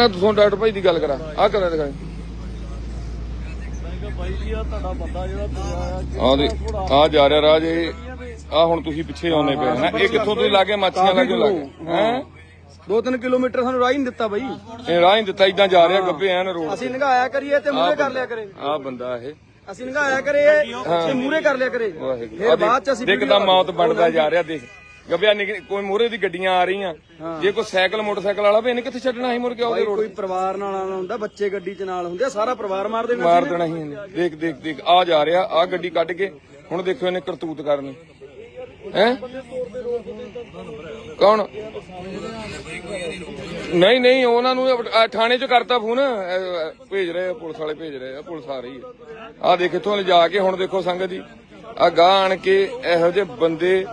ਨਾ ਤੁਸੀਂ ਡਾਕਟਰ ਭਾਈ ਦੀ ਗੱਲ ਕਰਾ। ਆ ਕਰਾ ਦਿਖਾ ਬਾਈ ਜੀ ਆ ਤੁਹਾਡਾ ਬੰਦਾ ਜਿਹੜਾ ਤੁਰਿਆ ਆ ਆ ਦੇ ਆ ਜਾ ਰਿਹਾ ਰਾਜ ਇਹ ਆ ਹੁਣ ਤੁਸੀਂ ਪਿੱਛੇ ਆਉਨੇ ਪਏ ਨਾ ਇਹ ਕਿੱਥੋਂ ਤੁਸੀਂ ਲਾਗੇ ਮਾਛੀਆਂ ਲਾਗੇ ਲਾਗੇ ਹੈ? 2-3 ਕਿਲੋਮੀਟਰ ਸਾਨੂੰ ਰਾਹ ਹੀ ਨਹੀਂ ਦਿੱਤਾ ਬਾਈ। ਇਹ ਰਾਹ ਹੀ ਦਿੱਤਾ ਇਦਾਂ ਜਾ ਰਿਹਾ ਗੱਬੇ ਐਨ ਰੋਡ। ਅਸੀਂ ਨੰਗਾਇਆ ਕਰੀਏ ਤੇ ਮੂਰੇ ਕਰ ਲਿਆ ਕਰੇ। ਆ ਬੰਦਾ ਇਹ। ਅਸੀਂ ਨੰਗਾਇਆ ਕਰੇ ਤੇ ਮੂਰੇ ਕਰ ਲਿਆ ਕਰੇ। ਫਿਰ ਬਾਅਦ ਚ ਅਸੀਂ ਦੇਖਦਾ ਮੌਤ ਬਣਦਾ ਜਾ ਰਿਹਾ ਦੇਖ। ਗੱਬਿਆ ਕੋਈ ਮੋਰੇ ਦੀ ਗੱਡੀਆਂ ਆ ਰਹੀਆਂ। ਜੇ ਕੋਈ ਸਾਈਕਲ ਮੋਟਰਸਾਈਕਲ ਵਾਲਾ ਵੀ ਇਹਨੇ ਕਿੱਥੇ ਛੱਡਣਾ ਸੀ ਮੁੜ ਕੇ ਉਹਦੇ ਰੋਡ ਕੋਈ ਪਰਿਵਾਰ ਨਾਲ ਆਉਣਾ ਹੁੰਦਾ ਬੱਚੇ ਗੱਡੀ 'ਚ ਨਾਲ ਹੁੰਦੇ ਆ, ਸਾਰਾ ਪਰਿਵਾਰ ਮਾਰ ਦੇਣਾ ਮਾਰ ਦੇਣਾ ਸੀ ਇਹਨੇ। ਦੇਖ ਦੇਖ ਦੇਖ ਆ ਜਾ ਰਿਹਾ ਆ ਗੱਡੀ ਕੱਢ ਕੇ ਹੁਣ ਦੇਖੋ ਇਹਨੇ ਕਰਤੂਤ ਕਰਨੀ। ਹੈ? ਕੌਣ? ਨਹੀਂ ਨਹੀਂ ਉਹਨਾਂ ਨੂੰ ਥਾਣੇ 'ਚ ਕਰਤਾ ਫੋਨ। ਭੇਜ ਰਹੇ ਆ ਪੁਲਿਸ ਵਾਲੇ ਭੇਜ ਰਹੇ ਆ ਪੁਲਿਸ ਆ ਰਹੀ ਹੈ ਆ ਦੇਖ ਇੱਥੋਂ ਲਿਜਾ ਕੇ ਹੁਣ ਦੇਖੋ ਸੰਗਤ ਜੀ। ਆ ਗਾਹ ਆਣ ਕੇ ਇਹੋ ਜਿਹੇ ਬੰਦੇ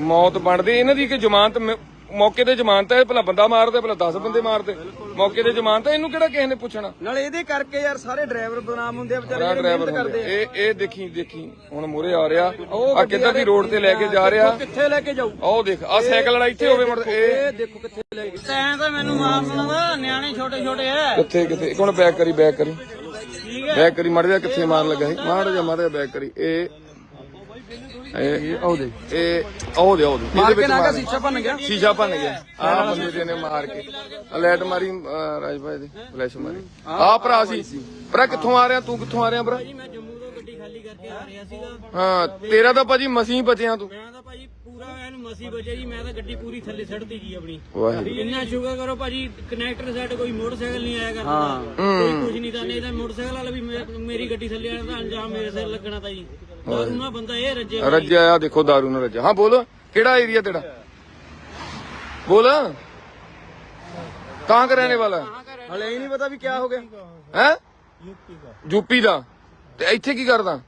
ਮੌਤ ਬਣਦੇ ਇਹਨਾਂ ਦੀ ਕਿ ਜ਼ਮਾਨਤ ਮ- ਮੌਕੇ ਤੇ ਜ਼ਮਾਨਤ ਹੈ ਭਲਾ ਬੰਦਾ ਮਾਰਦੇ ਭਲਾ 10 ਬੰਦੇ ਮਾਰਦੇ। ਮੌਕੇ ਤੇ ਜ਼ਮਾਨਤ ਹੈ ਇਹਨੂੰ ਕਿਹੜਾ ਕਿਸੇ ਨੇ ਪੁੱਛਣਾ? ਨਾਲੇ ਇਹਦੇ ਕਰਕੇ ਯਾਰ ਸਾਰੇ ਡਰਾਈਵਰ ਬਦਨਾਮ ਹੁੰਦੇ ਆ ਵਿਚਾਰੇ ਬੜਾ ਜਿਹੜੇ ਡਰਾਈਵਰ ਮਿਹਨਤ ਹੁੰਦੇ ਕਰਦੇ ਇਹ ਇਹ ਦੇਖੀ ਦੇਖੀ ਹੁਣ ਮੂਰੇ ਆ ਰਿਹਾ। ਆ ਕਿੱਦਾਂ ਦੀ ਰੋਡ ਤੇ ਲੈ ਕੇ ਜਾ ਰਿਹਾ? ਕਿੱਥੇ ਲੈ ਕੇ ਜਾਊ। ਆਹ ਦੇਖ ਆ ਸਾਈਕਲ ਵਾਲਾ ਇੱਥੇ ਹੋਵੇ ਮੁੜ ਇਹ ਇਹ ਦੇਖੋ ਕਿੱਥੇ ਲੈ ਕੇ ਤੈਂ ਤਾਂ ਮੈਨੂੰ ਮਾਰਨ ਦਾ ਨਿਆਣੇ ਛੋਟੇ ਛੋਟੇ ਐ। ਕਿੱਥੇ ਕਿੱਥੇ? ਇੱਕ ਹੁਣ ਬੈਕ ਕਰੀ ਬੈਕ ਕਰੀ। ਬੈਕ ਕਰੀ ਮੜ ਜਾ ਕਿੱਥੇ ਮਾਰਨ ਲੱਗਾ ਸੀ? ਮਾੜ ਜਾ ਮਾਰ ਬੈਕ ਕਰੀ। ਇਹ ਇਹ ਉਹ ਦੇ ਇਹ ਉਹ ਦੇ ਉਹ ਦੇ ਮਾਰ ਕੇ ਨਾ ਸ਼ੀਸ਼ਾ ਭੰਨ ਗਿਆ? ਸ਼ੀਸ਼ਾ ਭੰਨ ਗਿਆ। ਆ ਬੰਦੇ ਦੇ ਨੇ ਮਾਰ ਕੇ। ਲਾਈਟ ਮਾਰੀ ਅਹ ਰਾਜ ਭਾਈ ਦੇ ਫਲੈਸ਼ ਮਾਰੀ। ਆ ਭਰਾ ਸੀ। ਭਰਾ ਕਿੱਥੋਂ ਆ ਰਿਹਾ? ਤੂੰ ਕਿੱਥੋਂ ਆ ਰਿਹਾ ਭਰਾ? ਮੈਂ ਜੰਮੂ ਤੋਂ ਗੱਡੀ ਖਾਲੀ ਕਰਕੇ ਆ ਰਿਹਾ ਸੀਗਾ। ਹਾਂ ਤੇਰਾ ਤਾਂ ਭਾਜੀ ਮਸੀਂ ਬਚਿਆ ਤੂੰ। ਮੈਂ ਤਾਂ ਭਾਜੀ ਪੂਰਾ ਐਨ ਮਸੀ ਬਚਿਆ ਜੀ ਮੈਂ ਤਾਂ ਗੱਡੀ ਪੂਰੀ ਥੱਲੇ ਸੜਦੀ ਜੀ ਆਪਣੀ। ਵਾਹਿਗੁਰੂ। ਇੰਨਾ ਸ਼ੁਕਰ ਕਰੋ ਭਾਜੀ ਕਨੈਕਟਰ ਸਾਈਡ ਕੋਈ ਮੋਟਰਸਾਈਕਲ ਨਹੀਂ ਆਇਆ ਕਰਦਾ। ਕੋਈ ਕੁਝ ਨਹੀਂ ਤਾਂ ਨਹੀਂ ਤਾਂ ਮੋਟਰਸਾਈਕਲ ਵਾਲਾ ਵੀ ਮੇ- ਮੇਰੀ ਗੱਡੀ ਥੱਲੇ ਆਇਆ ਤਾਂ ਅੰਜਾਮ ਮੇਰੇ ਸਿਰ ਲੱਗਣਾ ਤਾਂ ਜੀ। ਦਾਰੂ ਨਾਲ ਬੰਦਾ ਇਹ ਰੱਜੇ ਰੱਜਿਆ ਆ ਦੇਖੋ दारू ਨਾਲ ਰੱਜਿਆ ਹਾਂ ਬੋਲ ਕਿਹੜਾ ਏਰੀਆ ਤੇਰਾ ਬੋਲ ਕਹਾਂ का रहने वाला ਹਲੇ ਹੀ ਨਹੀਂ ਪਤਾ ਵੀ ਕੀ ਹੋ ਗਿਆ ਹੈ यूपी ਦਾ ਤੇ ਇੱਥੇ ਕੀ ਕਰਦਾ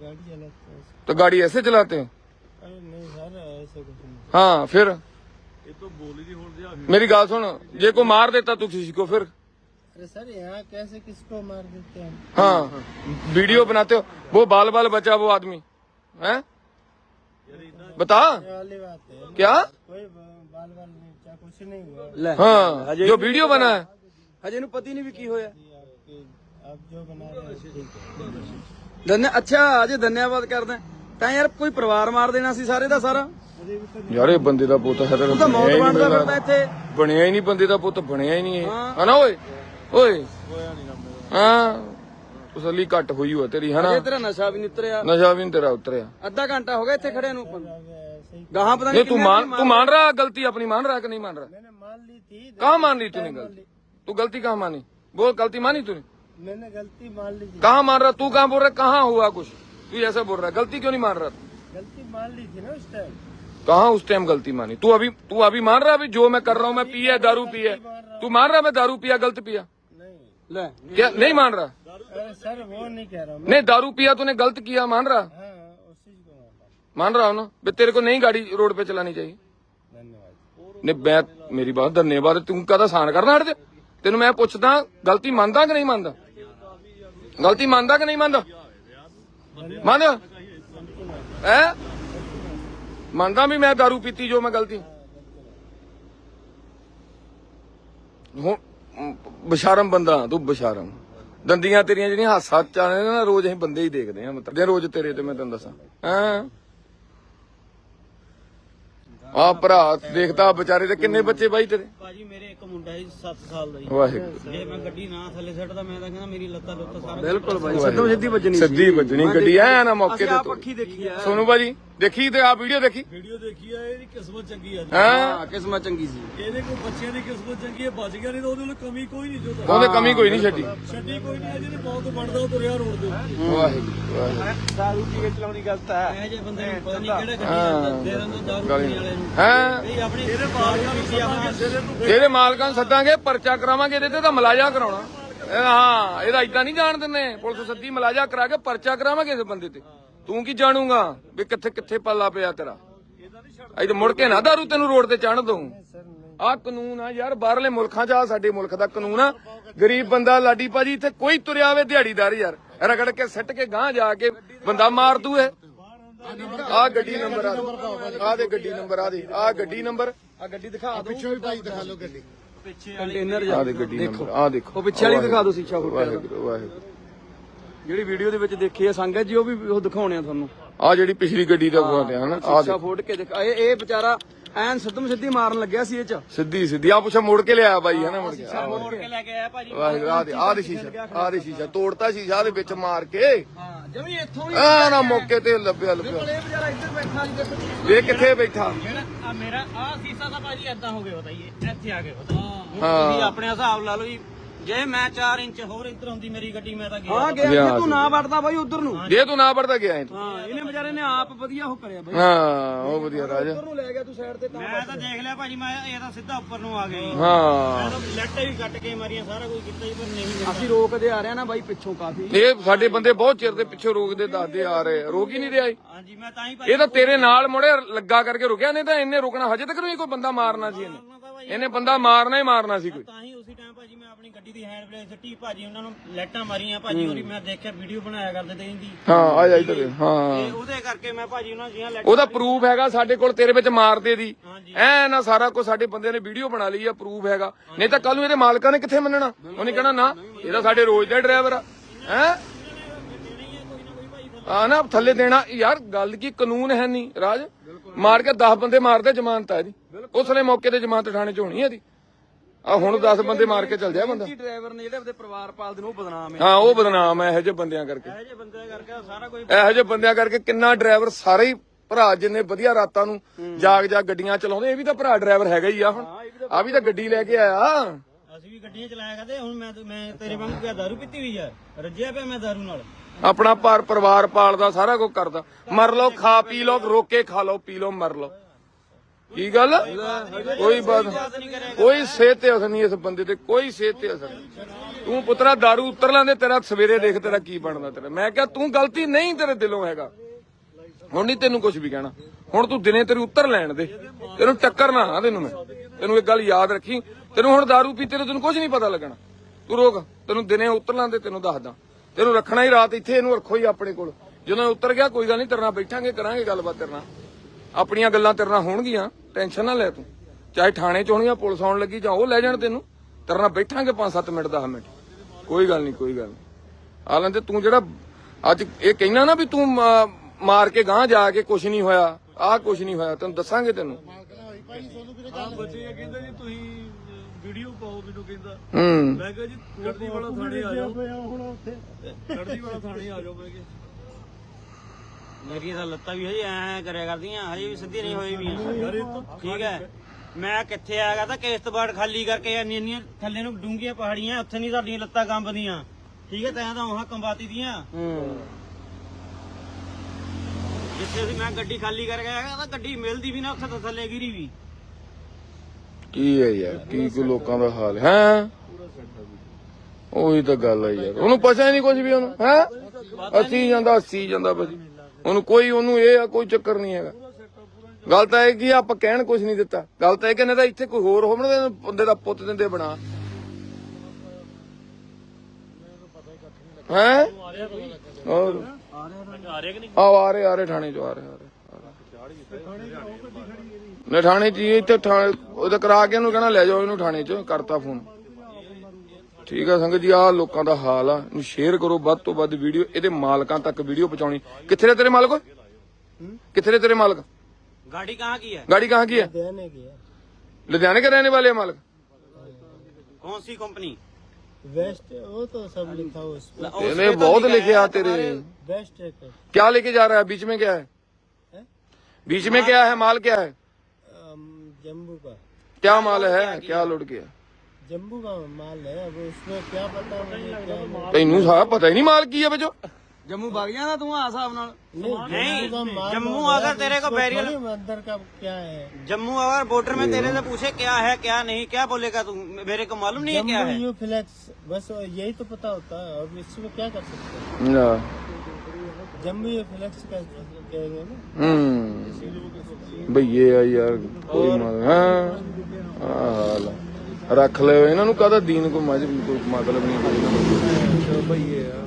गाड़ी चलाता है तो गाड़ी ऐसे चलाते हो अरे नहीं सर ऐसे कुछ नहीं हाँ फिर ये तो बोली थी होड़ दिया मेरी गाल सुन जे को मार देता तू किसी को फिर अरे सर यहाँ कैसे किसको मार देते हैं हाँ वीडियो बनाते हो वो बाल बाल बचा वो आदमी है बता वाली बात है क्या कोई बाल बाल नहीं क्या कुछ नहीं हुआ ਲੈ हाँ जो वीडियो बना है ਹਜੇ ਨੂੰ ਪਤਾ ਹੀ ਨਹੀਂ ਵੀ ਕੀ ਹੋਇਆ आपके आप जो बना रहे हैं ठीक है ਧੰਨ ਅੱਛਾ ਅਜੇ ਧੰਨਵਾਦ ਕਰਦਾ ਤਾਂ ਯਾਰ ਕੋਈ ਪਰਿਵਾਰ ਮਾਰ ਦੇਣਾ ਸੀ ਸਾਰੇ ਦਾ ਸਾਰਾ ਯਾਰ ਇਹ ਬੰਦੇ ਦਾ ਪੁੱਤ ਹੈ ਤੂੰ ਤਾਂ ਮੌਤ ਬਣਦਾ ਫਿਰਦਾ ਇੱਥੇ ਬਣਿਆ ਹੀ ਨਹੀਂ ਬੰਦੇ ਦਾ ਪੁੱਤ ਬਣਿਆ ਹੀ ਨਹੀਂ ਇਹ ਹਨਾ ਓਏ ਓਏ ਹਾਂ ਤਸੱਲੀ ਘੱਟ ਹੋਈ ਹੋ ਤੇਰੀ ਹਨਾ ਇਹ ਤੇਰਾ ਨਸ਼ਾ ਵੀ ਨਹੀਂ ਉਤਰਿਆ ਨਸ਼ਾ ਵੀ ਨੀ ਤੇਰਾ ਉਤਰਿਆ ਅੱਧਾ ਘੰਟਾ ਹੋ ਗਿਆ ਇੱਥੇ ਖੜਿਆ ਨੂੰ ਗਾਹਾਂ ਪਤਾ ਨਹੀਂ ਨਹੀਂ ਤੂੰ ਮਾਨ ਤੂੰ मान रहा गलती अपनी मान रहा कि नहीं मान रहा मैंने मान ली थी कहाँ मान ली तूने गलती तू गलती कहाँ मानी बोल गलती मानी तूने मैंने गलती मान ली थी कहाँ मान रहा तू कहाँ बोल रहा कहाँ हुआ कुछ तू ऐसा बोल रहा है गलती क्यों नहीं मान रहा तू गलती मान ली थी ना उस टाइम कहाँ उस टाइम गलती मानी तू अभी तू अभी मान रहा अभी जो मैं कर रहा हूँ मैं पिया दारू पिया तू मान रहा मैं दारू पिया गलत पिया नहीं ਲੈ क्या नहीं मान रहा अरे सर वो नहीं कह रहा मैं नहीं दारू पिया तूने गलत किया मान रहा हाँ उस चीज को मानता मान रहा हो ना बे तेरे को नहीं गाड़ी रोड पे चलानी चाहिए धन्यवाद नहीं मैं मेरी बात धन्यवाद तू कहता सहन करना हट जा तेन मैं पूछदा गलती मानदा कि नहीं मानदा गलती मानदा कि नहीं मानदा मान है मानदा भी मैं दारू पीती जो मैं गलती ਹੁਣ ਬਸ਼ਰਮ ਬੰਦਾ, ਤੂੰ ਬਸ਼ਰਮ। ਦੰਦੀਆਂ ਤੇਰੀਆਂ ਜਿਹੜੀਆਂ ਹਾਸਾ ਚਾਣੇ ਨਾ ਰੋਜ਼ ਅਸੀਂ ਬੰਦੇ ਹੀ ਦੇਖਦੇ ਆ ਮਤਲਬ ਜੇ ਰੋਜ਼ ਤੇਰੇ ਤੇ ਮੈਂ ਤੈਨੂੰ ਦੱਸਾਂ। ਹਾਂ? ਆ ਭਰਾ, ਦੇਖਦਾ ਵਿਚਾਰੇ ਤੇ ਕਿੰਨੇ ਬੱਚੇ ਬਾਈ ਤੇਰੇ? ਭਾਜੀ ਮੇਰੇ ਇੱਕ ਮੁੰਡਾ ਜੀ 7 ਸਾਲ ਦਾ ਜੀ। ਵਾਹਿਗੁਰੂ। ਜੇ ਮੈਂ ਗੱਡੀ ਨਾ ਥੱਲੇ ਸੱਟਦਾ ਮੈਂ ਤਾਂ ਕਹਿੰਦਾ ਮੇਰੀ ਲੱਤਾਂ ਲੁੱਤਾਂ ਸਾਰਾ ਬਿਲਕੁਲ ਬਾਈ ਸਿੱਧੂ ਸਿੱਧੀ ਵੱਜਣੀ ਸਿੱਧੀ ਵੱਜਣੀ ਗੱਡੀ ਐ ਨਾ ਮੌਕੇ ਤੇ। ਅੱਖੀ ਦੇਖੀ ਆ। ਸੋਨੂ ਬਾਜੀ ਦੇਖੀ ਤੇ ਆ ਵੀਡੀਓ ਦੇਖੀ? ਵੀਡੀਓ ਦੇਖੀ ਆ ਇਹਦੀ ਕਿਸਮਤ ਚੰਗੀ ਆ ਹਾਂ? ਹਾਂ ਕਿਸਮਤ ਚੰਗੀ ਸੀ। ਇਹਦੇ ਕੋਲ ਬੱਚਿਆਂ ਦੀ ਕਿਸਮਤ ਚੰਗੀ ਹੈ ਬਚ ਗਿਆ ਨਹੀਂ ਤਾਂ ਉਹਦੇ ਲਈ ਕਮੀ ਕੋਈ ਨਹੀਂ ਜੋ ਉਹਦੇ ਕਮੀ ਕੋਈ ਨਹੀਂ ਛੱਡੀ। ਛੱਡੀ ਕੋਈ ਨਹੀਂ ਜਿਹਨੇ ਬਹੁਤ ਬਣਦਾ ਉਹ ਤੁਰਿਆ ਰੋਡ ਦੇ ਵਾਹਿਗੁਰੂ ਵਾਹਿਗੁਰੂ। ਦਾਰੂ ਪੀ ਕੇ ਚਲਾਉਣੀ ਗਲਤ ਹੈ। ਇਹ ਜੇ ਬੰਦੇ ਨੂੰ ਪਤਾ ਨਹੀਂ ਕਿਹੜਾ ਗੱਡੀ ਦੇ ਦਿੰਦਾ ਦਾਰੂ ਪੀਣ ਵਾਲੇ ਨੂੰ। ਹਾਂ? ਇਹ ਆਪਣੇ ਇਹਦੇ ਮਾਲਕਾਂ ਵਿੱਚ ਆਪਣਾ ਇਹਦੇ ਮਾਲਕਾਂ ਨੂੰ ਸੱਦਾਂਗੇ, ਪਰਚਾ ਕਰਾਵਾਂਗੇ ਇਹਦੇ ਤੇ ਤਾਂ ਮਲਾਜਾ ਕਰਾਉਣਾ। ਹਾਂ, ਇਹਦਾ ਇਦਾਂ ਨਹੀਂ ਜਾਣ ਦਿੰਦੇ। ਪੁਲਿਸ ਸੱਦੀ ਮਲਾਜਾ ਕਰਾ ਕੇ ਪਰਚਾ ਕਰਾਵਾਂਗੇ ਇਸ ਬੰਦੇ ਤੇ। ਤੂੰ ਕੀ ਜਾਣੂਗਾ ਵੀ ਕਿੱਥੇ ਕਿੱਥੇ ਪੱਲਾ ਪਿਆ ਤੇਰਾ? ਅਜ ਮੁੜ ਕੇ ਨਾ ਦਾਰੂ ਤੈਨੂੰ ਰੋਡ ਤੇ ਚੜ੍ਹਨ ਦਊ। ਆ ਕਾਨੂੰਨ ਆ ਯਾਰ, ਬਾਹਰਲੇ ਮੁਲਕਾਂ 'ਚ ਆ ਸਾਡੇ ਮੁਲਕ ਦਾ ਕਾਨੂੰਨ ਆ। ਗਰੀਬ ਬੰਦਾ, ਲਾਡੀ ਭਾਜੀ, ਇੱਥੇ ਕੋਈ ਤੁਰਿਆ ਆਵੇ ਦਿਹਾੜੀਦਾਰ ਯਾਰ। ਰਗੜ ਕੇ ਸਿੱਟ ਕੇ ਗਾਂ ਜਾ ਕੇ ਬੰਦਾ ਮਾਰ ਦੂ ਇਹ ਆ ਗੱਡੀ ਨੰਬਰ ਆ ਆ ਦੇ ਗੱਡੀ ਨੰਬਰ ਆ ਦੇ। ਆ ਗੱਡੀ ਨੰਬਰ। ਆ ਗੱਡੀ ਦਿਖਾ ਦੋ। ਪਿੱਛੋਂ ਵੀ ਭਾਈ ਦਿਖਾ ਲਓ ਗੱਡੀ। ਪਿੱਛੇ ਕੰਟੇਨਰ ਆ ਦੇ ਗੱਡੀ ਨੰਬਰ ਆ ਦੇਖੋ। ਉਹ ਪਿੱਛੇ ਵਾਲੀ ਦਿਖਾ ਦਿਓ ਸ਼ੀਸ਼ਾ ਫੁੱਟਿਆ। ਵਾਹਿਗੁਰੂ ਵਾਹਿਗੁਰੂ। ਜਿਹੜੀ ਵੀਡੀਓ ਦੇ ਵਿੱਚ ਦੇਖੀ ਹੈ ਸੰਗਤ ਜੀ ਉਹ ਵੀ ਉਹ ਦਿਖਾਉਣੇ ਆ ਤੁਹਾਨੂੰ। ਆ ਜਿਹੜੀ ਪਿਛਲੀ ਗੱਡੀ ਦਾ ਵਿਖਾਉਂਦੇ ਹਨ? ਆ ਸ਼ੀਸ਼ਾ ਫੋੜ ਕੇ ਦਿਖਾ ਇਹ ਇਹ ਵਿਚਾਰਾ ਐਨ ਸਿੱਧਮ ਸਿੱਧੀ ਮਾਰਨ ਲੱਗਿਆ ਸੀ ਇਹ ਚ। ਸਿੱਧੀ ਸਿੱਧੀ। ਆ ਪੁੱਛਾ ਮੋੜ ਕੇ ਲਿਆਇਆ ਬਾਈ ਹਨਾ ਮੁੜ ਕੇ? ਆਹ ਮੋੜ ਕੇ। ਲੈ ਕੇ ਆਇਆ ਭਾਜੀ। ਵਾਹਿਗੁਰੂ ਆ ਦੇ ਆ ਦੇ ਸ਼ੀਸ਼ਾ ਆ ਦੇ ਸ਼ੀਸ਼ਾ। ਤੋੜਤਾ ਸ਼ੀਸ਼ਾ ਦੇ ਵਿੱਚ ਮਾਰ ਕੇ। ਹਾਂ ਜਮੀ ਇੱਥੋਂ ਹੀ ਆ ਨਾ ਮੌਕੇ ਤੇ ਲੱਭਿਆ ਲੱਭਿਆ। ਵਿਚਾਰਾ ਇੱਧਰ ਬੈਠਾ ਜੀ ਦੇਖੋ ਵੇ ਕਿੱਥੇ ਬੈਠਾ? ਆ ਮੇਰਾ ਆ ਸੀਸਾ ਤਾਂ ਭਾਜੀ ਏਦਾਂ ਹੋ ਗਿਆ ਬਤਾਈਏ। ਇੱਥੇ ਆ ਕੇ ਹੁਣ ਹਾਂ। ਤੁਸੀਂ ਆਪਣੇ ਹਿਸਾਬ ਲਾ ਲਓ ਜੀ ਜੇ ਮੈਂ 4 ਇੰਚ ਹੋਰ ਇੱਧਰ ਆਉਂਦੀ ਮੇਰੀ ਗੱਡੀ ਮੈਂ ਤਾਂ ਗਿਆ। ਹਾਂ ਗਿਆ ਜੇ ਤੂੰ ਨਾ ਵੜਦਾ ਬਾਈ ਉਧਰ ਨੂੰ। ਜੇ ਤੂੰ ਨਾ ਵੜਦਾ ਗਿਆ ਹੈ ਤੂੰ। ਹਾਂ ਇਹਨੇ ਵਿਚਾਰੇ ਨੇ ਆਪ ਵਧੀਆ ਉਹ ਕਰਿਆ ਬਾਈ। ਹਾਂ ਉਹ ਵਧੀਆ ਰਾਜਾ। ਉਧਰ ਨੂੰ ਲੈ ਗਿਆ ਤੂੰ ਸਾਈਡ ਤੇ ਤਾਂ ਮੈਂ ਤਾਂ ਦੇਖ ਲਿਆ ਭਾਜੀ ਮੈਂ ਇਹ ਤਾਂ ਸਿੱਧਾ ਉੱਪਰ ਨੂੰ ਆ ਗਈ ਹਾਂ। ਲੈਟੇ ਵੀ ਕੱਟ ਕੇ ਮਾਰੀਆਂ ਸਾਰਾ ਕੁਝ ਕੀਤਾ ਜੀ ਪਰ ਨਹੀਂ ਗਿਆ ਅਸੀਂ ਰੋਕਦੇ ਆ ਰਹੇ ਆ ਨਾ ਬਾਈ ਪਿੱਛੋਂ ਕਾਫੀ। ਇਹ ਸਾਡੇ ਬੰਦੇ ਬਹੁਤ ਚਿਰ ਦੇ ਪਿੱਛੇ ਰੋਕਦੇ ਦੱਸਦੇ ਆ ਰਹੇ ਆ। ਰੋਕ ਹੀ ਨਹੀਂ ਰਿਹਾ ਇਹ। ਹਾਂਜੀ ਮੈਂ ਤਾਂ ਹੀ ਭਾਜੀ ਇਹ ਤਾਂ ਤੇਰੇ ਨਾਲ ਮੁੜੇ ਲੱਗਾ ਕਰਕੇ ਰੁਕਿਆ ਨਹੀਂ ਤਾਂ ਇਹਨੇ ਰੁਕਣਾ ਹਜੇ ਤੱਕ ਨਹੀਂ ਕੋਈ ਬੰਦਾ ਮਾਰਨਾ ਸੀ ਇਹਨੇ। ਮੈਂ ਤਾਂ ਭਾਜੀ ਇਹਨੇ ਬੰਦਾ ਮਾਰਨਾ ਹੀ ਮਾਰਨਾ ਸੀ ਕੋਈ। ਤਾਂ ਹੀ ਉਸੇ ਟਾਈਮ ਭਾਜੀ ਮੈਂ ਆਪਣੀ ਗੱਡੀ ਦੀ ਹੈਂਡ ਬ੍ਰੇਕ ਸਿੱਟੀ ਭਾਜੀ ਉਹਨਾਂ ਨੂੰ ਲੈਟਾਂ ਮਾਰੀਆਂ ਭਾਜੀ ਹੋਰੀ ਮੈਂ ਦੇਖਿਆ ਵੀਡੀਓ ਬਣਾਇਆ ਕਰਦੇ ਤੇ ਇਹਦੀ। ਹਾਂ ਆ ਜਾ ਇੱਧਰ ਹਾਂ। ਤੇ ਉਹਦੇ ਕਰਕੇ ਮੈਂ ਭਾਜੀ ਉਹਨਾਂ ਜਿਹਾਂ ਲੈਟ ਉਹਦਾ ਪ੍ਰੂਫ ਹੈਗਾ ਸਾਡੇ ਕੋਲ ਤੇਰੇ ਵਿੱਚ ਮਾਰਦੇ ਦੀ ਹਾਂਜੀ। ਐ ਨਾ ਸਾਰਾ ਕੁਝ ਸਾਡੇ ਬੰਦਿਆਂ ਨੇ ਵੀਡੀਓ ਬਣਾ ਲਈ ਆ ਪ੍ਰੂਫ ਹੈਗਾ। ਨਹੀਂ ਤਾਂ ਕੱਲ ਨੂੰ ਇਹਦੇ ਮਾਲਕਾਂ ਨੇ ਕਿੱਥੇ ਮੰਨਣਾ? ਉਹਨੇ ਕਹਿਣਾ ਨਾ ਇਹ ਤਾਂ ਸਾਡੇ ਰੋਜ਼ ਦਾ ਡਰਾਈਵਰ ਆ। ਹੈ? ਆ ਨਾ ਥੱਲੇ ਦੇਣਾ ਯਾਰ ਗੱਲ ਕੀ ਕਾਨੂੰਨ ਹੈ ਨਹੀਂ ਰਾਜ। ਮਾਰ ਕੇ 10 ਬੰਦੇ ਮਾਰਦੇ ਜ਼ਮਾਨਤ ਆ ਇਹਦੀ। ਉਸ ਵੇਲੇ ਮੌਕੇ ਤੇ ਜ਼ਮਾਨਤ ਥਾਣੇ ਚ ਹੋਣੀ ਆ ਇਹਦੀ। ਆ ਹੁਣ 10 ਬੰਦੇ ਮਾਰ ਕੇ ਚੱਲ ਜਾ ਬੰਦਾ। ਕੀ ਡਰਾਈਵਰ ਨੇ ਜਿਹੜੇ ਆਪਦੇ ਪਰਿਵਾਰ ਪਾਲਦੇ ਨੇ ਉਹ ਬਦਨਾਮ ਹੈ ਹਾਂ ਉਹ ਬਦਨਾਮ ਹੈ ਇਹੋ ਜਿਹੇ ਬੰਦਿਆਂ ਕਰਕੇ। ਇਹੋ ਜਿਹੇ ਬੰਦੇ ਕਰਕੇ ਸਾਰਾ ਕੁਝ ਇਹੋ ਜਿਹੇ ਬੰਦਿਆਂ ਕਰਕੇ ਕਿੰਨਾ ਡਰਾਈਵਰ ਸਾਰੇ ਹੀ ਭਰਾ ਜਿੰਨੇ ਵਧੀਆ ਰਾਤਾਂ ਨੂੰ ਜਾਗ ਜਾਗ ਗੱਡੀਆਂ ਚਲਾਉਂਦੇ ਇਹ ਵੀ ਤਾਂ ਭਰਾ ਡਰਾਈਵਰ ਹੈਗਾ ਹੀ ਆ ਹੁਣ। ਆ ਵੀ ਤਾਂ ਗੱਡੀ ਲੈ ਕੇ ਆਇਆ। ਅਸੀਂ ਵੀ ਗੱਡੀਆਂ ਚਲਾਇਆ ਕਰਦੇ ਹੁਣ ਮੈਂ ਮੈਂ ਤੇਰੇ ਵਾਂਗੂ ਕਿਹਾ ਦਾਰੂ ਪੀਤੀ ਹੋਈ ਯਾਰ ਰੱਜਿਆ ਪਿਆ ਮੈਂ ਦਾਰੂ ਨਾਲ। ਆਪਣਾ ਪਰ ਪਰਿਵਾਰ ਪਾਲਦਾ ਸਾਰਾ ਕੁਝ ਕਰਦਾ ਮਰ ਲਓ ਖਾ ਪੀ ਲਓ ਰੋਕ ਕੇ ਖਾ ਲਓ ਪੀ ਲਓ ਮਰ ਲਓ ਕੀ ਗੱਲ ਕੋਈ ਬਾਤ ਕੋਈ ਸਿਹਤ ਤੇ ਅਸਰ ਨਹੀਂ ਇਸ ਬੰਦੇ ਤੇ ਕੋਈ ਸਿਹਤ ਤੇ ਅਸਰ ਨਹੀਂ ਤੂੰ ਪੁੱਤਰਾ दारू ਉਤਰ ਲੈਂਦੇ ਤੇਰਾ ਸਵੇਰੇ ਦੇਖ ਤੇਰਾ ਕੀ ਬਣਦਾ ਤੇਰਾ ਮੈਂ ਕਿਹਾ ਤੂੰ ਗਲਤੀ ਨਹੀਂ ਤੇਰੇ ਦਿਲੋਂ ਹੈਗਾ ਹੁਣ ਨਹੀਂ ਤੈਨੂੰ ਕੁਝ ਵੀ ਕਹਿਣਾ ਹੁਣ ਤੂੰ ਦਿਨੇ ਤੇਰੀ ਉੱਤਰ ਲੈਣ ਦੇ ਤੈਨੂੰ ਟੱਕਰ ਨਾ ਆ ਤੈਨੂੰ ਮੈਂ ਤੈਨੂੰ ਇੱਕ ਗੱਲ ਯਾਦ ਰੱਖੀ ਤੈਨੂੰ ਹੁਣ दारू ਪੀਤੇ ਨੂੰ ਤੈਨੂੰ ਕੁਝ ਨਹੀਂ ਪਤਾ ਲੱਗਣਾ ਤੂੰ ਰੋਕ ਤੈਨੂੰ ਦਿਨੇ ਉੱਤਰ ਲਾਂਦੇ ਤੈਨੂੰ ਦੱਸਦਾ ਤੈਨੂੰ ਰੱਖਣਾ ਹੀ ਰਾਤ ਇੱਥੇ ਇਹਨੂੰ ਰੱਖੋ ਹੀ ਆਪਣੇ ਕੋਲ। ਜਦੋਂ ਉੱਤਰ ਗਿਆ ਕੋਈ ਗੱਲ ਨਹੀਂ ਤੇਰੇ ਨਾਲ ਬੈਠਾਂਗੇ ਕਰਾਂਗੇ ਗੱਲਬਾਤ ਤੇਰੇ ਨਾਲ। ਆਪਣੀਆਂ ਗੱਲਾਂ ਤੇਰੇ ਨਾਲ ਹੋਣਗੀਆਂ ਟੈਨਸ਼ਨ ਨਾ ਲੈ ਤੂੰ। ਚਾਹੇ ਥਾਣੇ ਚ ਹੋਣੀਆਂ ਪੁਲਿਸ ਆਉਣ ਲੱਗੀ ਜਾਂ ਉਹ ਲੈ ਜਾਣ ਤੈਨੂੰ ਤੇਰੇ ਨਾਲ ਬੈਠਾਂਗੇ 5-7 ਮਿੰਟ 10 ਮਿੰਟ। ਕੋਈ ਗੱਲ ਨਹੀਂ ਕੋਈ ਗੱਲ ਨਹੀਂ। ਆ ਲੈਂਦੇ ਤੂੰ ਜਿਹੜਾ ਅੱਜ ਇਹ ਕਹਿਣਾ ਨਾ ਵੀ ਤੂੰ ਮਾਰ ਕੇ ਗਾਂ ਜਾ ਕੇ ਕੁਝ ਨਹੀਂ ਹੋਇਆ ਆਹ ਕੁਝ ਨਹੀਂ ਹੋਇਆ ਤੈਨੂੰ ਦੱਸਾਂਗੇ ਤੈਨੂੰ। ਹਾਂ ਬੱਚੇ ਇਹ ਕਹਿੰਦੇ ਜੀ ਤੁਸੀਂ ਵੀਡੀਓ ਪਾਓ ਮੈਨੂੰ ਕਹਿੰਦਾ। ਹੂੰ। ਮੈਂ ਕਿਹਾ ਜੀ ਗੜਦੀ ਵਾਲਾ ਥਾਣੇ ਆ ਜਾਓ। ਗੜਦੀ ਵਾਲਾ ਥਾਣੇ ਆ ਜਾਓ ਮੈਂ ਕਿਹਾ। ਮੇਰੀਆਂ ਤਾਂ ਲੱਤਾਂ ਵੀ ਹਜੇ ਐ ਕਰਿਆ ਕਰਦੀਆਂ ਹਜੇ ਵੀ ਸਿੱਧੀ ਨਹੀਂ ਹੋਈ ਵੀ। ਠੀਕ ਹੈ। ਮੈਂ ਕਿੱਥੇ ਆਇਆ ਤਾਂ ਕਿਸ਼ਤਵਾੜ ਖਾਲੀ ਕਰਕੇ ਇੰਨੀ ਇੰਨੀਆਂ ਥੱਲੇ ਨੂੰ ਡੂੰਘੀਆਂ ਪਹਾੜੀਆਂ ਉੱਥੇ ਨਹੀਂ ਸਾਡੀਆਂ ਲੱਤਾਂ ਕੰਬਦੀਆਂ। ਠੀਕ ਹੈ ਤੈਂ ਤਾਂ ਉਹਾਂ ਕੰਬਾਤੀ ਦੀਆਂ। ਹੂੰ। ਜਿੱਥੇ ਅਸੀਂ ਮੈਂ ਗੱਡੀ ਖਾਲੀ ਕਰਕੇ ਆਇਆ ਤਾਂ ਗੱਡੀ ਮਿਲਦੀ ਵੀ ਨਾ ਉੱਥੇ ਤਾਂ ਥੱਲੇ ਗਿਰੀ ਵੀ। ਕੀ ਹੈ ਯਾਰ? ਕੀ ਕੋ ਲੋਕਾਂ ਦਾ ਹਾਲ? ਹੈ? ਉਹੀ ਤਾਂ ਗੱਲ ਹੈ ਯਾਰ। ਉਹਨੂੰ ਹੀ ਨਹੀਂ ਕੁਝ ਵੀ ਉਹਨੂੰ ਹੈ? ਅਸੀਂ ਜਾਂਦਾ ਅਸੀਂ ਜਾਂਦਾ ਭਾਜੀ। ਉਹਨੂੰ ਕੋਈ ਉਹਨੂੰ ਇਹ ਆ ਕੋਈ ਚੱਕਰ ਨਹੀਂ ਹੈਗਾ। ਗੱਲ ਤਾਂ ਇਹ ਕੀ ਆ, ਆਪਾਂ ਕਹਿਣ ਕੁਝ ਨਹੀਂ ਦਿੱਤਾ। ਗੱਲ ਤਾਂ ਇਹ ਕਿ ਨਹੀਂ ਤਾਂ ਇੱਥੇ ਕੋਈ ਹੋਰ ਹੋਵੇ ਨਾ ਬੰਦੇ ਦਾ ਪੁੱਤ ਦਿੰਦੇ ਬਣਾ। ਹੈ? ਹੋਰ? ਆ ਰਿਹਾ ਕਿ ਨਹੀਂ? ਆ ਆ ਰਹੇ ਆ ਰਹੇ ਥਾਣੇ ਚੋਂ ਆ ਰਹੇ ਆ ਰਹੇ। ਨੇ ਥਾਣੇ ਚ ਹੀ ਇੱਥੇ ਥਾਣੇ ਉਹਦਾ ਕਰਾ ਕੇ ਉਹਨੂੰ ਕਹਿਣਾ ਲੈ ਜਾਓ ਇਹਨੂੰ ਥਾਣੇ ਚ ਕਰਤਾ ਫੋਨ ਠੀਕ ਆ ਸੰਗਤ ਜੀ ਆ ਲੋਕਾਂ ਦਾ ਹਾਲ ਆ ਨੂੰ ਸ਼ੇਅਰ ਕਰੋ ਵੱਧ ਤੋਂ ਵੱਧ ਵੀਡੀਓ ਇਹਦੇ ਮਾਲਕਾਂ ਤੱਕ ਵੀਡੀਓ ਪਹੁੰਚਾਉਣੀ ਕਿੱਥੇ ਨੇ ਤੇਰੇ ਮਾਲਕ ਓਏ? ਕਿੱਥੇ ਨੇ ਤੇਰੇ ਮਾਲਕ गाड़ी कहाँ की है गाड़ी कहाँ की है लुधियाने के रहने वाले हैं मालिक कौन सी कंपनी वेस्ट वो तो सब लिखा हो उस पर तेरे बहुत लिखे आ तेरे बेस्ट ट्रैकर क्या लेके जा रहा है बीच में क्या है बीच में क्या है माल क्या है जम्बू का। क्या माल है? क्या लुट गया जम्बू का माल है अब उसमें क्या पता तेन पता ही नहीं माल की है बचो जम्मू भाग जाना तू आ नहीं जम्मू अगर तेरे को बैरियर अंदर का क्या है। जम्मू अगर बॉर्डर में तेरे से पूछे क्या है क्या नहीं क्या बोलेगा तू? मेरे को मालूम नहीं है क्या है। यू फ्लेक्स बस यही तो पता होता है अब इसमें क्या कर सकते हैं? जम्मू यू फ्लेक्स का कहेंगे ना ਹੂੰ ਭਈਏ ਆ ਯਾਰ ਕੋਈ ਮਾਲ ਹਾਂ ਆਹ ਹਾਲ ਆ। ਰੱਖ ਲਿਓ ਇਹਨਾਂ ਨੂੰ ਕਾਹਦਾ ਦੀਨ ਕੋ ਮਜ ਕੋਈ ਮਤਲਬ ਨਹੀਂ ਕੋਈ ਭਈਏ ਆ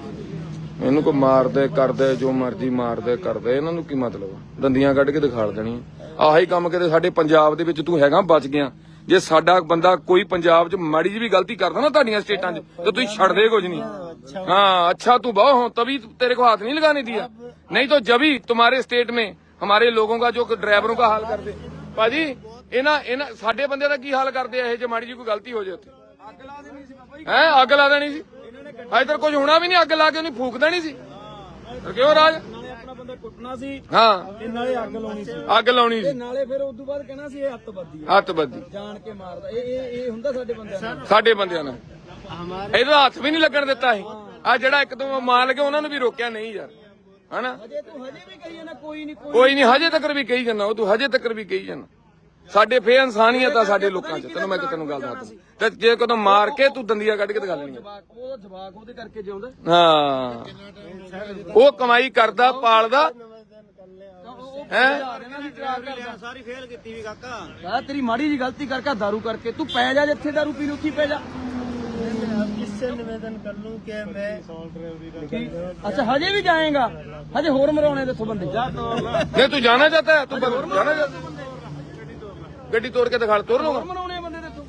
ਇਹਨੂੰ ਕੋ ਮਾਰਦੇ ਕਰਦੇ ਜੋ ਮਰਜ਼ੀ ਮਾਰਦੇ ਕਰਦੇ ਇਹਨਾਂ ਨੂੰ ਕੀ ਮਤਲਬ ਆ? ਦੰਦੀਆਂ ਕੱਢ ਕੇ ਦਿਖਾੜ ਦੇਣੀ ਆਹੀ ਕੰਮ ਕਿਤੇ ਸਾਡੇ ਪੰਜਾਬ ਦੇ ਵਿੱਚ ਤੂੰ ਹੈਗਾ ਬਚ ਗਿਆ ਜੇ ਸਾਡਾ ਬੰਦਾ ਕੋਈ ਪੰਜਾਬ 'ਚ ਮਾੜੀ ਜਿਹੀ ਵੀ ਗਲਤੀ ਕਰਦਾ ਨਾ ਤੁਹਾਡੀਆਂ ਸਟੇਟਾਂ 'ਚ ਤੇ ਤੁਸੀਂ ਛੱਡਦੇ ਕੁਝ ਨਹੀਂ हाँ अच्छा तू बहु हो तभी तेरे को हाथ नहीं लगाने दिया नहीं तो जब ही तुम्हारे स्टेट में हमारे लोगों का जो ड्राइवरों का हाल कर दे ਭਾਜੀ ਇਹਨਾਂ ਇਹਨਾਂ ਸਾਡੇ ਬੰਦੇ ਦਾ ਕੀ ਹਾਲ ਕਰਦੇ ਆ ਇਹ ਜੇ ਮਾੜੀ ਜੀ ਕੋਈ ਗਲਤੀ ਹੋ ਜਾਏ ਉੱਥੇ ਅੱਗ ਲਾ ਦੇਣੀ ਸੀ ਬਾਬਾ ਜੀ ਹੈ ਅੱਗ ਲਾ ਦੇਣੀ ਸੀ ਅਜੇ ਤੱਕ ਕੁਝ ਹੋਣਾ ਵੀ ਨਹੀਂ ਅੱਗ ਲਾ ਕੇ ਉਹਨੇ ਫੂਕ ਦੇਣੀ ਸੀ ਫਿਰ ਕਿਉਂ ਰਾਜ ਨਾਲੇ ਆਪਣਾ ਬੰਦਾ ਕੁੱਟਣਾ ਸੀ ਹਾਂ। ਤੇ ਨਾਲੇ ਅੱਗ ਲਾਉਣੀ ਸੀ। ਅੱਗ ਲਾਉਣੀ ਤੇ ਸੀ ਨਾਲੇ ਫਿਰ ਉਸ ਤੋਂ ਬਾਅਦ ਕਹਿਣਾ ਸੀ ਇਹ ਅੱਤਵਾਦੀ ਆ। ਹੱਥ ਬੱਦੀ ਜਾਣ ਕੇ ਮਾਰਦਾ। ਇਹ ਇਹ ਇਹ ਹੁੰਦਾ ਸਾਡੇ ਬੰਦਿਆਂ ਨਾਲ? ਸਾਡੇ ਬੰਦਿਆਂ ਨਾਲ। ਇਹਦਾ ਹੱਥ ਵੀ ਨਹੀਂ ਲੱਗਣ ਦਿੱਤਾ ਸੀ। ਆ ਜਿਹੜਾ ਇੱਕ ਦੋ ਮਾਰ ਲਗੇ ਉਹਨਾਂ ਨੂੰ ਵੀ ਰੋਕਿਆ ਨਹੀਂ ਯਾਰ। ਹਨਾ? ਹਜੇ ਤੂੰ ਹਜੇ ਵੀ ਕਹੀ ਨਾ ਕੋਈ ਨਹੀਂ ਕੋਈ ਕੋਈ ਨਹੀਂ ਹਜੇ ਤੱਕ ਵੀ ਕਹੀ ਜਾਂਦਾ ਉਹ ਤੂੰ ਹਜੇ ਤੱਕ ਵੀ ਕਹੀ ਜਾਂਦਾ। ਸਾਡੇ ਫੇ ਇਨਸਾਨੀਅਤ ਆ ਸਾਡੇ ਲੋਕਾਂ 'ਚ ਤੈਨੂੰ ਮੈਂ ਕਿਤੇ ਨੂੰ ਗੱਲ ਦੱਸਦਾ ਤੇ ਜੇ ਕਦੋਂ ਮਾਰ ਕੇ ਤੂੰ ਦੰਦੀਆਂ ਕੱਢ ਕੇ ਦਿਖਾ ਲੈਣੀਆਂ ਜਵਾਕ ਉਹ ਜਵਾਕ ਉਹਦੇ ਕਰਕੇ ਜਿਉਂਦਾ ਹਾਂ ਉਹ ਕਮਾਈ ਕਰਦਾ ਪਾਲਦਾ ਹੈ ਸਾਰੀ ਫੇਲ ਕੀਤੀ ਵੀ ਕਾਕਾ ਆ ਤੇਰੀ ਮਾੜੀ ਜੀ ਗਲਤੀ ਕਰਕੇ दारू ਕਰਕੇ ਤੂੰ ਪੈ ਜਾ ਜਿੱਥੇ दारू ਪੀ ਉੱਥੀ ਪੈ ਜਾ अब किससे निवेदन कर लूं कि मैं ਅੱਛਾ ਹਜੇ ਵੀ ਜਾਏਗਾ ਹਜੇ ਹੋਰ ਮਰਾਉਣੇ ਦੇਖੋ ਬੰਦੇ ਜਾ ਨਹੀਂ ਤੂੰ ਜਾਣਾ ਚਾਹਤਾ ਹੈ ਤੂੰ ਬਸ ਜਾਣਾ ਚਾਹਤਾ ਗੱਡੀ ਤੋੜ ਕੇ ਦਿਖਾ ਤੋੜ ਲੂੰਗਾ ਮਰਾਉਣੇ ਬੰਦੇ ਦੇਖੋ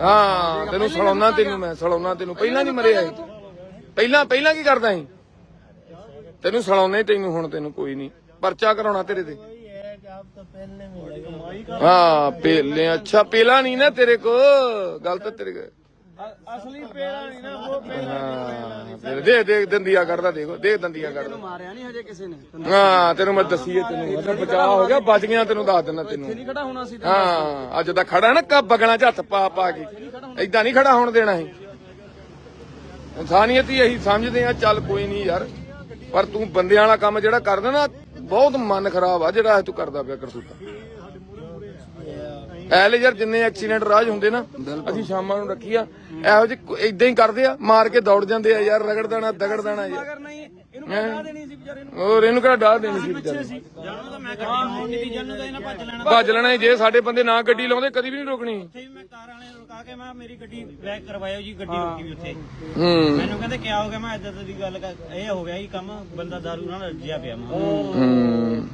ਹਾਂ ਤੈਨੂੰ ਸਲਾਉਣਾ ਤੈਨੂੰ ਮੈਂ ਸਲਾਉਣਾ ਤੈਨੂੰ ਪਹਿਲਾਂ ਨਹੀਂ ਮਰਿਆ ਇਹ ਪਹਿਲਾਂ ਪਹਿਲਾਂ ਕੀ ਕਰਦਾ ਸੀ ਤੈਨੂੰ ਸਲਾਉਣਾ ਹੀ ਤੈਨੂੰ ਹੁਣ ਤੈਨੂੰ ਕੋਈ ਨਹੀਂ ਪਰਚਾ ਕਰਾਉਣਾ ਤੇਰੇ ਤੇ ये है कि आप तो पहनने में लगे ਹਾਂ ਪੇਲੇ ਅੱਛਾ ਪੇਲਾ ਤੇਰੇ ਤੇਰੇ ਅਸਲੀ ਪੇੜਾ ਨਹੀਂ ਨਾ ਉਹ ਤੇਰੇ ਦੇ ਦੇਖ ਦੰਦੀਆਂ ਕਰਦਾ ਦੇਖੋ ਦੇਖ ਦੰਦੀਆਂ ਕਰਦਾ ਮਾਰਿਆ ਨਹੀਂ ਹਜੇ ਕਿਸੇ ਨੇ? ਹਾਂ ਤੈਨੂੰ ਮੈਂ ਦਸੀਏ ਤੈਨੂੰ। ਉਹਦਾ ਬਚਾਅ ਹੋ ਗਿਆ ਬਚ ਗਿਆ ਤੈਨੂੰ ਦੱਸ ਦਿੰਦਾ ਤੈਨੂੰ। ਨਹੀਂ ਖੜਾ ਹੋਣਾ ਸੀ ਹਾਂ ਅੱਜ ਦਾ ਖੜਾ ਨਾ ਕੱਬ ਬਗਣਾ ਚ ਹੱਥ ਪਾ ਪਾ ਕੇ। ਐਦਾਂ ਨਹੀਂ ਖੜਾ ਹੋਣ। ਦੇਣਾ ਸੀ। ਇਨਸਾਨੀਅਤ ਹੀ ਅਸੀਂ ਸਮਝਦੇ ਆ ਚੱਲ ਕੋਈ ਨਹੀਂ ਯਾਰ। ਪਰ ਤੂੰ ਬੰਦਿਆਂ ਵਾਲਾ ਕੰਮ ਜਿਹੜਾ ਕਰਦਾ ਨਾ ਬਹੁਤ ਮਨ ਖਰਾਬ ਆ ਜਿਹੜਾ ਇਹ ਤੂੰ ਕਰਦਾ ਪਿਆ ਕਰਤੂਤਾ। ਐਲੇ ਯਾਰ ਜਿੰਨੇ ਐਕਸੀਡੈਂਟ ਰਾਜ ਹੁੰਦੇ ਨਾ ਅਸੀਂ ਸ਼ਾਮਾਂ ਨੂੰ ਰੱਖੀ ਆ। ਇਹੋ ਜਿਹੇ ਇਦਾਂ ਹੀ ਕਰਦੇ ਆ ਮਾਰ ਕੇ ਦੌੜ ਜਾਂਦੇ ਆ ਯਾਰ ਰਗੜ ਦੇਣਾ ਦਗੜ ਦੇਣਾ ਯਾਰ। ਇਹਨੂੰ ਦੇਣੀ ਸੀ। ਨੂੰ ਹੋਰ ਇਹਨੂੰ ਕਿਹੜਾ ਡਾਹ ਦੇਣੀ ਸੀ ਵਿਚਾਰੇ? ਨੂੰ? ਜਾਣੂ ਤਾਂ ਮੈਂ ਗੱਡੀ ਮੋੜਨੀ ਦੀ ਜਾਣੂ ਤਾਂ ਇਹਨਾਂ ਭੱਜ ਲੈਣਾ। ਭੱਜ ਲੈਣਾ ਸੀ, ਜੇ ਸਾਡੇ ਬੰਦੇ ਨਾ ਗੱਡੀ ਲਾਉਂਦੇ ਕਦੀ ਵੀ ਨਹੀਂ ਰੋਕਣੀ। ਉੱਥੇ ਵੀ ਮੈਂ ਕਾਰ ਵਾਲੇ ਨੂੰ ਰੁਕਾ ਕੇ ਮੈਂ ਮੇਰੀ ਗੱਡੀ ਬੈਕ ਕਰਵਾਇਓ ਜੀ ਗੱਡੀ ਰੁਕੀ ਵੀ ਉੱਥੇ। ਹੂੰ। ਮੈਨੂੰ ਕਹਿੰਦੇ ਕਿਆ ਹੋ ਗਿਆ? ਮੈਂ ਇਦਾਂ ਦੀ ਗੱਲ ਕਰ ਇਹ ਹੋ ਗਿਆ ਕੰਮ ਬੰਦਾ ਦਾਰੂ ਨਾਲ ਰੱਜਿਆ ਪਿਆ ਮੈਂ। ਹੂੰ।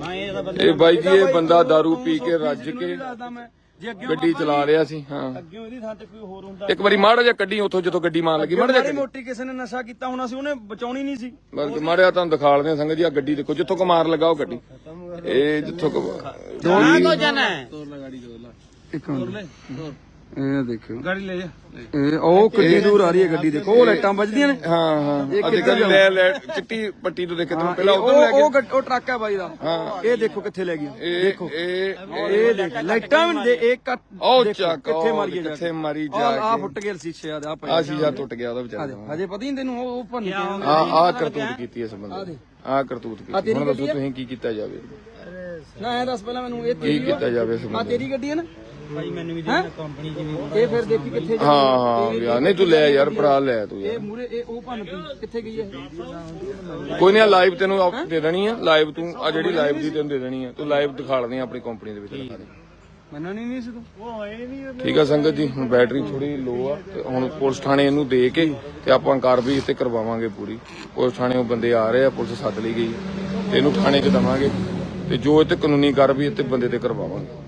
ਮੈਂ ਇਹ ਤਾਂ ਬੰਦਾ ਇਹ ਬਾਈ ਜੀ ਇਹ ਬੰਦਾ दारू ਪੀ ਕੇ ਰੱਜ ਕੇ ਦੱਸਦਾ ਮੈਂ। ਜੇ ਅੱਗੇ ਗੱਡੀ ਚਲਾ ਰਿਹਾ ਸੀ ਹਾਂ। ਅੱਗੇ ਇਹਦੀ ਥਾਂ ਤੇ ਕੋਈ ਹੋਰ ਹੁੰਦਾ ਇੱਕ ਵਾਰੀ ਮਾੜਾ ਜਿਹਾ ਕੱਢੀ ਉੱਥੋਂ ਜਿੱਥੋਂ ਗੱਡੀ ਮਾਰ ਲੱਗੀ ਮਾੜਾ ਜਿਹਾ ਮਾੜੀ। ਮੋਟੀ ਕਿਸੇ ਨੇ ਨਸ਼ਾ ਕੀਤਾ ਹੋਣਾ ਸੀ ਉਹਨੇ ਬਚਾਉਣੀ ਨਹੀਂ ਸੀ। ਬਲਕਿ ਮਾੜਿਆ ਤੁਹਾਨੂੰ ਦਿਖਾ ਲਦੇ ਸੰਗਤ ਜੀ ਆ ਗੱਡੀ ਦੇਖੋ ਜਿੱਥੋਂ ਕੋ ਮਾਰ ਲੱਗਾ ਉਹ ਗੱਡੀ। ਇਹ ਜਿੱਥੋਂ ਕੋ ਕਹਾਂ ਕੋ ਜਾਣਾ। ਹੈ ਇੱਕ ਮਿੰਟ। ਇਹ ਦੇਖਿਓ। ਗਾੜੀ ਲੈ ਜਾ। ਇਹ ਉਹ ਕਿੱਡੀ ਦੂਰ ਆ ਰਹੀ ਹੈ ਗੱਡੀ ਦੇਖੋ। ਉਹ ਲਾਈਟਾਂ ਵੱਜਦੀਆਂ ਨੇ। ਹਾਂ ਹਾਂ। ਆ ਦੇਖੋ ਲੈ ਲੈ ਚਿੱਟੀ ਪੱਟੀ ਤੋਂ ਦੇਖੇ ਤੈਨੂੰ ਪਹਿਲਾਂ ਉਹ ਉਧਰ ਲੈ ਉਹ ਗੱਡ- ਉਹ ਟਰੱਕ ਹੈ ਬਾਈ ਦਾ। ਇਹ ਦੇਖੋ ਕਿੱਥੇ ਲੈ ਗਿਆ। ਕੇ ਇਹ ਇਹ ਇਹ ਦੇਖ ਲਾਈਟਾਂ ਵੀ ਦੇ ਇੱਕ ਕੱਟ ਉਹ ਦੇਖੋ, ਚੱਕ ਕਿੱਥੇ ਮਾਰੀ ਜਾ ਕਿੱਥੇ ਮਾਰੀ ਜਾ ਆ ਕੇ। ਫੁੱਟ ਗਿਆ ਸੀਸ਼ੇ ਆ ਆ ਆ ਸ਼ੀਸ਼ਾ ਟੁੱਟ ਗਿਆ ਉਹਦਾ ਵਿਚਾਰਾ। ਹਜੇ ਪਤਾ ਹੀ ਨੀ ਤੈਨੂੰ ਉਹ ਉਹ ਭੰਨ ਕੇ ਆ ਆ ਕਰਤੂਤ ਕੀਤੀ ਇਸ ਬੰਦੇ ਆ ਕਰਤੂਤ ਕੀਤੀ। ਹੁਣ ਦੱਸੋ ਤੁਸੀਂ ਕੀ ਕੀਤਾ ਜਾਵੇ। ਨਾ ਇਹ ਦੱਸ ਪਹਿਲਾਂ ਮੈਨੂੰ ਇਹ ਕੀ ਤੇਰੀ ਕੀਤਾ ਜਾਵੇ ਇਸ ਆ ਬੰਦੇ ਤੇਰੀ ਗੱਡੀ ਹੈ ਨਾ? ਭਾਈ ਮੈਨੂੰ ਵੀ ਦੇਣਾ ਕੰਪਨੀ ਚ ਵੀ ਇਹ ਫਿਰ ਦੇਖੀ ਕਿੱਥੇ ਹਾਂ ਹਾਂ ਯਾਰ ਨਹੀਂ ਤੂੰ ਲੈ ਯਾਰ ਭਰਾ ਲੈ ਤੂੰ ਯਾਰ। ਇਹ ਮੂਰੇ ਇਹ ਉਹ ਭੰਨ ਤੀ। ਕਿੱਥੇ ਗਈ ਹੈ ਕੋਈ ਨਹੀਂ ਲਾਈਵ ਤੈਨੂੰ ਆਪ ਦੇ ਦੇਣੀ ਆ। ਲਾਈਵ ਤੂੰ ਆ ਜਿਹੜੀ ਲਾਈਵ ਦੀ ਤੈਨੂੰ ਦੇ ਦੇਣੀ ਆ। ਤੂੰ ਲਾਈਵ ਦਿਖਾ ਲੈਣੀ ਆਪਣੀ ਕੰਪਨੀ ਦੇ ਵਿੱਚ ਦਿਖਾ ਦੇ। ਮੰਨਣਾ ਨਹੀਂ ਨਹੀਂ ਸੀ ਤੂੰ? ਠੀਕ ਆ ਸੰਗਤ ਜੀ ਹੁਣ ਬੈਟਰੀ ਥੋੜੀ ਲੋ ਆ ਤੇ ਹੁਣ ਪੁਲਿਸ ਥਾਣੇ ਇਹਨੂੰ ਦੇ ਕੇ ਤੇ ਆਪਾਂ ਕਾਰਵਾਈ ਇੱਥੇ ਕਰਵਾਵਾਂਗੇ ਪੂਰੀ। ਪੁਲਿਸ ਥਾਣੇ ਉਹ ਬੰਦੇ ਆ ਰਹੇ ਆ ਪੁਲਿਸ ਸੱਦ ਲਈ ਗਈ। ਤੇ ਇਹਨੂੰ ਥਾਣੇ 'ਚ ਦਵਾਂਗੇ। ਤੇ ਜੋ ਇੱਥੇ ਕਾਨੂੰਨੀ ਕਾਰਵਾਈ ਇੱਥੇ ਬੰਦੇ ਤੇ ਕਰਵਾਵਾਂਗੇ।